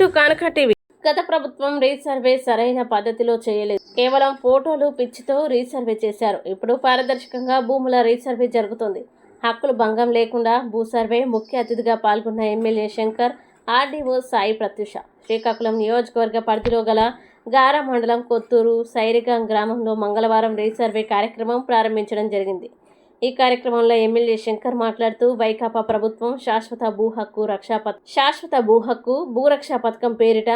To Kanaka TV. గత ప్రభుత్వం resurvey సరైన పద్ధతిలో చేయలేదు. కేవలం ఫోటోలు పిచ్చితో రీసర్వే చేశారు. ఇప్పుడు పారదర్శకంగా భూముల రీసర్వే జరుగుతుంది. హక్కులు భంగం లేకుండా భూ సర్వే ముఖ్య అతిథిగా పాల్గొన్న ఎమ్మెల్యే శంకర్ ఆర్డీఓ సాయి ప్రత్యూష. శ్రీకాకుళం నియోజకవర్గ పరిధిలో గల గార మండలం కొత్తూరు సైరిగం గ్రామంలో మంగళవారం రీసర్వే కార్యక్రమం ప్రారంభించడం జరిగింది. ఈ కార్యక్రమంలో ఎమ్మెల్యే శంకర్ మాట్లాడుతూ వైకాపా ప్రభుత్వం శాశ్వత భూ హక్కు రక్షా పథ శాశ్వత భూ హక్కు భూరక్షా పథకం పేరిట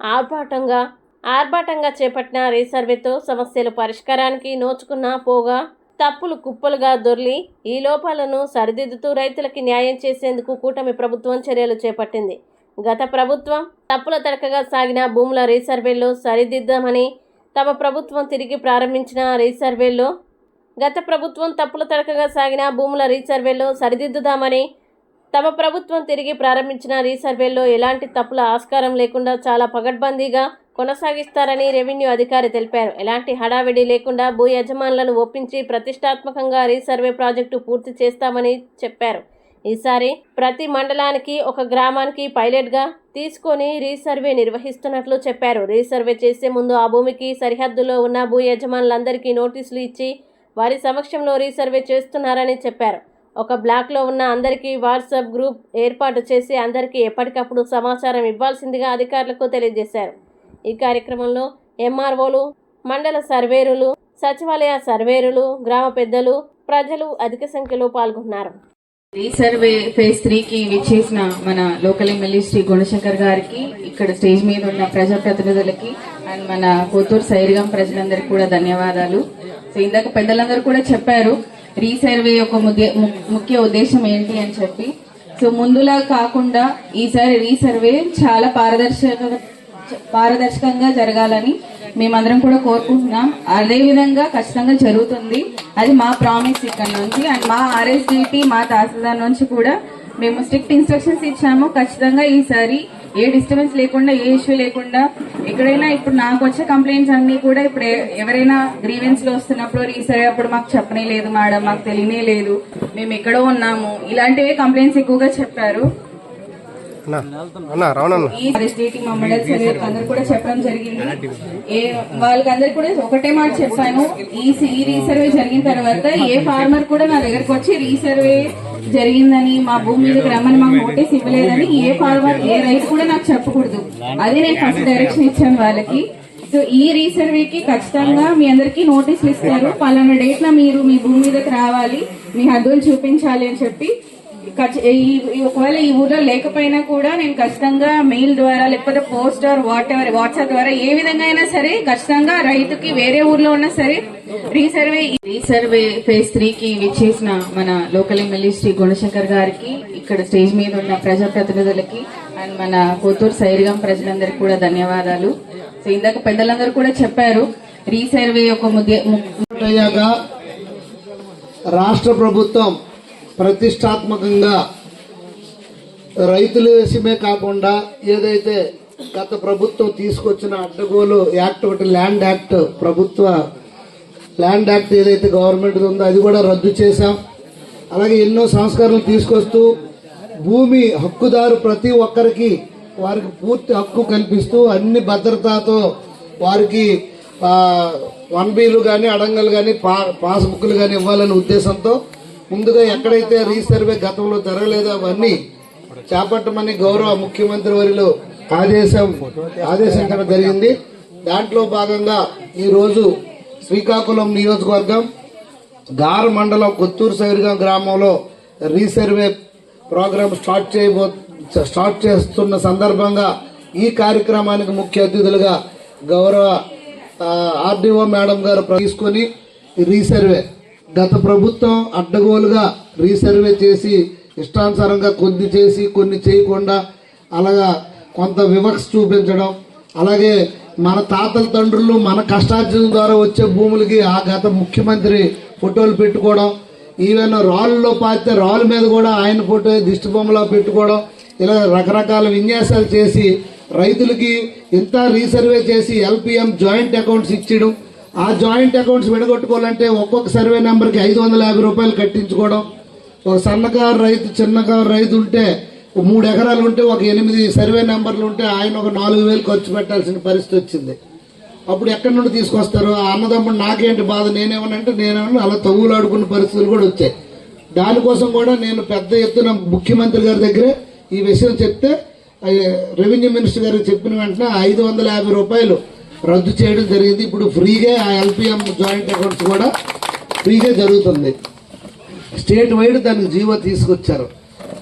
ఆర్భాటంగా ఆర్భాటంగా చేపట్టిన రీసర్వేతో సమస్యలు పరిష్కారానికి నోచుకున్న పోగా తప్పులు కుప్పలుగా దొర్లి ఈ లోపాలను సరిదిద్దుతూ రైతులకి న్యాయం చేసేందుకు కూటమి ప్రభుత్వం చర్యలు చేపట్టింది. గత ప్రభుత్వం తప్పుల తడకగా సాగిన భూముల రీసర్వేలో సరిదిద్దామని తమ ప్రభుత్వం తిరిగి ప్రారంభించిన రీసర్వేలో గత ప్రభుత్వం తప్పుల తడకగా సాగిన భూముల రీసర్వేలో సరిదిద్దుదామని తమ ప్రభుత్వం తిరిగి ప్రారంభించిన రీసర్వేలో ఎలాంటి తప్పుల ఆస్కారం లేకుండా చాలా పగడ్బందీగా కొనసాగిస్తారని రెవెన్యూ అధికారి తెలిపారు. ఎలాంటి హడావిడి లేకుండా భూ యజమానులను ఒప్పించి ప్రతిష్టాత్మకంగా రీసర్వే ప్రాజెక్టు పూర్తి చేస్తామని చెప్పారు. ఈసారి ప్రతి మండలానికి ఒక గ్రామానికి పైలట్గా తీసుకొని రీసర్వే నిర్వహిస్తున్నట్లు చెప్పారు. రీసర్వే చేసే ముందు ఆ భూమికి సరిహద్దులో ఉన్న భూ యజమానులందరికీ నోటీసులు ఇచ్చి వారి సమక్షంలో రీసర్వే చేస్తున్నారని చెప్పారు. ఒక బ్లాక్లో ఉన్న అందరికీ వాట్సాప్ గ్రూప్ ఏర్పాటు చేసి అందరికీ ఎప్పటికప్పుడు సమాచారం ఇవ్వాల్సిందిగా అధికారులకు తెలియజేశారు. ఈ కార్యక్రమంలో ఎంఆర్ఓలు మండల సర్వేరులు సచివాలయ సర్వేరులు గ్రామ పెద్దలు ప్రజలు అధిక సంఖ్యలో పాల్గొన్నారు. రీసర్వే ఫేజ్ త్రీకి విచ్చేసిన మన లోకల్ ఎమ్మెల్యే శ్రీ గుణశంకర్ గారికి ఇక్కడ స్టేజ్ మీద ఉన్న ప్రజాప్రతినిధులకి అండ్ మన కోతూరు సైరిగం ప్రజలందరికీ కూడా ధన్యవాదాలు. సో ఇందాక పెద్దలందరూ కూడా చెప్పారు రీసర్వే యొక్క ముఖ్య ఉద్దేశం ఏంటి అని చెప్పి. సో ముందులా కాకుండా ఈసారి రీసర్వే చాలా పారదర్శక పారదర్శకంగా జరగాలని మేమందరం కూడా కోరుకుంటున్నాం. అదే విధంగా ఖచ్చితంగా జరుగుతుంది. అది మా ప్రామిస్ ఇక్కడ నుంచి. అండ్ మా ఆర్ఎస్డిటి మా తహసీల్దార్ నుంచి కూడా మేము స్ట్రిక్ట్ ఇన్స్ట్రక్షన్స్ ఇచ్చాము. ఖచ్చితంగా ఈసారి ఏ డిస్టర్బెన్స్ లేకుండా ఏ ఇష్యూ లేకుండా ఎక్కడైనా ఇప్పుడు నాకు వచ్చే కంప్లైంట్స్ అన్ని కూడా ఇప్పుడు ఎవరైనా గ్రీవెన్స్లో వస్తున్నప్పుడు రీసర్వే అప్పుడు మాకు చెప్పనే లేదు మేడం మాకు తెలియనే లేదు మేము ఎక్కడో ఉన్నాము. ఇలాంటివే కంప్లైంట్స్ ఎక్కువగా చెప్పారు. అందరు కూడా చెప్పడం జరిగింది. ఏ వాళ్ళకందరు కూడా ఒకటే మాట చెప్పాను ఈ సి- ఈ రీసర్వే జరిగిన తర్వాత ఏ ఫార్మర్ కూడా నా దగ్గరకు వచ్చి రీసర్వే జరిగిందని మా భూమి మీదకి రమ్మని మాకు నోటీస్ ఇవ్వలేదని ఏ ఫార్మర్ ఏ రైతు కూడా నాకు చెప్పకూడదు. అదే నేను ఫస్ట్ డైరెక్షన్ ఇచ్చాను వాళ్ళకి. సో ఈ రీసర్వేకి ఖచ్చితంగా మీ అందరికీ నోటీసులు ఇస్తారు. పలానా డేట్లో మీరు మీ భూమి మీదకి రావాలి మీ హద్దులు చూపించాలి అని చెప్పి ఒకవేళ ఈ ఊర్లో లేకపోయినా కూడా నేను ఖచ్చితంగా మెయిల్ ద్వారా లేకపోతే post or whatever WhatsApp ద్వారా ఏ విధంగా అయినా సరే ఖచ్చితంగా రైతుకి వేరే ఊర్లో ఉన్నా సరే రీసర్వే రీసర్వే ఫేజ్ త్రీ కి విచ్చేసిన మన లోకల్ ఎమ్మెల్యే శ్రీ గుణశంకర్ గారికి ఇక్కడ స్టేజ్ మీద ఉన్న ప్రజాప్రతినిధులకి అండ్ మన కోతూరు సైరిగం ప్రజలందరికీ కూడా ధన్యవాదాలు. సో ఇందాక పెద్దలందరూ కూడా చెప్పారు రీసర్వే అయ్యాక రాష్ట్ర ప్రభుత్వం ప్రతిష్టాత్మకంగా రైతుల విషయమే కాకుండా ఏదైతే గత ప్రభుత్వం తీసుకొచ్చిన అడ్డగోలు యాక్ట్ ఒకటి ల్యాండ్ యాక్ట్ ప్రభుత్వ ల్యాండ్ యాక్ట్ ఏదైతే గవర్నమెంట్ ఉందో అది కూడా రద్దు చేశాం. అలాగే ఎన్నో సంస్కరణలు తీసుకొస్తూ భూమి హక్కుదారు ప్రతి ఒక్కరికి వారికి పూర్తి హక్కు కల్పిస్తూ అన్ని భద్రతతో వారికి వన్ బీలు కానీ అడంగలు కానీ పా పాస్బుక్లు కానీ ఇవ్వాలనే ఉద్దేశంతో ముందుగా ఎక్కడైతే రీసర్వే గతంలో జరగలేదో అవన్నీ చేపట్టమని గౌరవ ముఖ్యమంత్రి వారిలో ఆదేశం ఆదేశించడం జరిగింది. దాంట్లో భాగంగా ఈరోజు శ్రీకాకుళం నియోజకవర్గం గార మండలం కొత్తూరు సైరుగం గ్రామంలో రీసర్వే ప్రోగ్రాం స్టార్ట్ చేయబో స్టార్ట్ చేస్తున్న సందర్భంగా ఈ కార్యక్రమానికి ముఖ్య అతిథులుగా గౌరవ ఆర్డీఓ మేడం గారు తీసుకొని రీసర్వే గత ప్రభుత్వం అడ్డగోలుగా రీసర్వే చేసి ఇష్టానుసారంగా కొద్ది చేసి కొన్ని చేయకుండా అలాగా కొంత వివక్ష చూపించడం అలాగే మన తాతల తండ్రులు మన కష్టార్జన ద్వారా వచ్చే భూములకి ఆ గత ముఖ్యమంత్రి ఫోటోలు పెట్టుకోవడం ఈవెన్ రాళ్ళలో పాతే రాళ్ళ మీద కూడా ఆయన ఫోటో దిష్టిబొమ్మలో పెట్టుకోవడం ఇలా రకరకాల విన్యాసాలు చేసి రైతులకి ఇంత రీసర్వే చేసి ఎల్పిఎం జాయింట్ అకౌంట్స్ ఇచ్చడం ఆ జాయింట్ అకౌంట్స్ విడగొట్టుకోవాలంటే ఒక్కొక్క సర్వే నెంబర్కి ఐదు వందల యాభై రూపాయలు కట్టించుకోవడం. ఒక సన్నకారు రైతు చిన్నకారు రైతు ఉంటే మూడు ఎకరాలు ఉంటే ఒక ఎనిమిది సర్వే నెంబర్లు ఉంటే ఆయన ఒక నాలుగు వేలు ఖర్చు పెట్టాల్సిన పరిస్థితి వచ్చింది. అప్పుడు ఎక్కడి నుండి తీసుకొస్తారు? ఆ అన్నదమ్ముడు నాకేంటి బాధ? నేనేమనంటే నేనేమన్నా అలా తవ్వులు ఆడుకున్న పరిస్థితులు కూడా వచ్చాయి. దానికోసం కూడా నేను పెద్ద ఎత్తున ముఖ్యమంత్రి గారి దగ్గరే ఈ విషయం చెప్తే రెవెన్యూ మినిస్టర్ గారికి చెప్పిన వెంటనే ఐదు వందల యాభై రూపాయలు రద్దు చేయడం జరిగింది. ఇప్పుడు ఫ్రీగా ఆ ఎల్పిఎం జాయింట్ అకౌంట్స్ కూడా ఫ్రీగా జరుగుతుంది. స్టేట్ వైడ్ దానికి జీవో తీసుకొచ్చారు.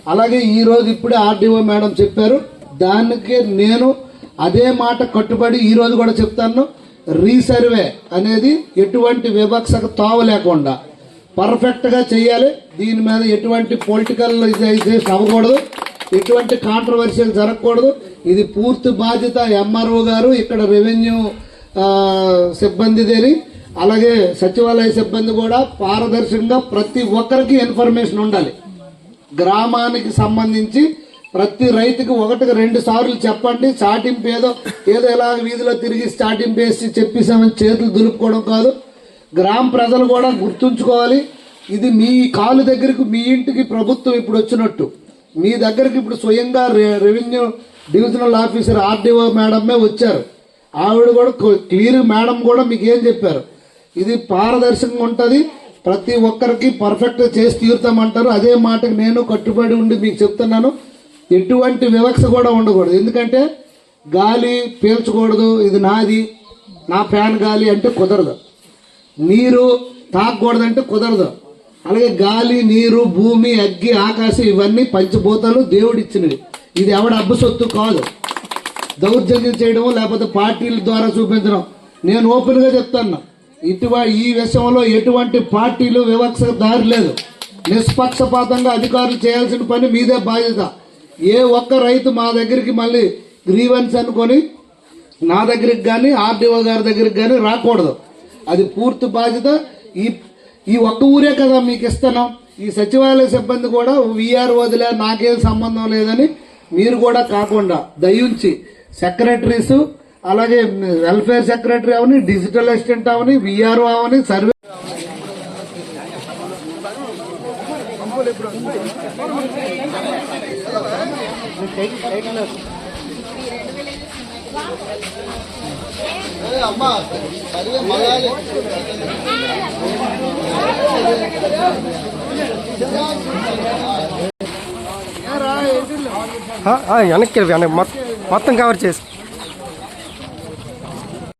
అలాగే ఈరోజు ఇప్పుడే ఆర్డీఓ మేడం చెప్పారు. దానికి నేను అదే మాట కట్టుబడి ఈరోజు కూడా చెప్తాను. రీసర్వే అనేది ఎటువంటి వివక్షకు తావ లేకుండా పర్ఫెక్ట్గా చేయాలి. దీని మీద ఎటువంటి పొలిటికల్ అయితే అవ్వకూడదు. ఎటువంటి కాంట్రవర్షియల్ జరగకూడదు. ఇది పూర్తి బాధ్యత ఎంఆర్ఓ గారు ఇక్కడ రెవెన్యూ సిబ్బంది సిబ్బందిదేని అలాగే సచివాలయ సిబ్బంది కూడా పారదర్శకంగా ప్రతి ఒక్కరికి ఇన్ఫర్మేషన్ ఉండాలి. గ్రామానికి సంబంధించి ప్రతి రైతుకి ఒకటికి రెండు సార్లు చెప్పండి. చాటింపు ఏదో ఏదో ఎలా వీధిలో తిరిగి చాటింపు వేసి చెప్పేసామని చేతులు దులుపుకోవడం కాదు. గ్రామ ప్రజలు కూడా గుర్తుంచుకోవాలి. ఇది మీ కాలు దగ్గరికి మీ ఇంటికి ప్రభుత్వం ఇప్పుడు వచ్చినట్టు. మీ దగ్గరికి ఇప్పుడు స్వయంగా re- revenue divisional officer RDO మేడమే వచ్చారు. ఆవిడ కూడా క్లియర్ మేడం కూడా మీకు ఏం చెప్పారు. ఇది పారదర్శకంగా ఉంటుంది. ప్రతి ఒక్కరికి పర్ఫెక్ట్ చేసి తీరుతామంటారు. అదే మాటకు నేను కట్టుబడి ఉండి మీకు చెప్తున్నాను. ఎటువంటి వివక్ష కూడా ఉండకూడదు. ఎందుకంటే గాలి పీల్చకూడదు. ఇది నాది. నా ఫ్యాన్ గాలి అంటే కుదరదు. నీరు తాగకూడదంటే కుదరదు. అలాగే గాలి నీరు భూమి అగ్గి ఆకాశం ఇవన్నీ పంచభూతాలు దేవుడిచ్చినవి. ఇది ఎవడ అబ్బసొత్తు కాదు. దౌర్జన్యం చేయడం లేకపోతే పార్టీల ద్వారా చూపించడం. నేను ఓపెన్గా చెప్తాను ఇటువ ఈ విషయంలో ఎటువంటి పార్టీలు వివక్ష దారి లేదు. నిష్పక్షపాతంగా అధికారులు చేయాల్సిన పని మీదే బాధ్యత. ఏ ఒక్క రైతు మా దగ్గరికి మళ్ళీ గ్రీవెన్స్ అనుకొని నా దగ్గరికి కానీ ఆర్డీఓ గారి దగ్గరికి కానీ రాకూడదు. అది పూర్తి బాధ్యత. ఈ ఈ ఒక్క ఊరే కదా మీకు ఇస్తున్నాం. ఈ సచివాలయ సిబ్బంది కూడా వీఆర్ వదిలే నాకేం సంబంధం లేదని మీరు కూడా కాకుండా దయించి సెక్రటరీస్ అలాగే వెల్ఫేర్ సెక్రటరీ అవని డిజిటల్ అసిస్టెంట్ అవని విఆర్ఓ అవని సర్వే ఆ, వెనక్కి వెనక్కి మొత్తం మొత్తం కవర్ చేసి.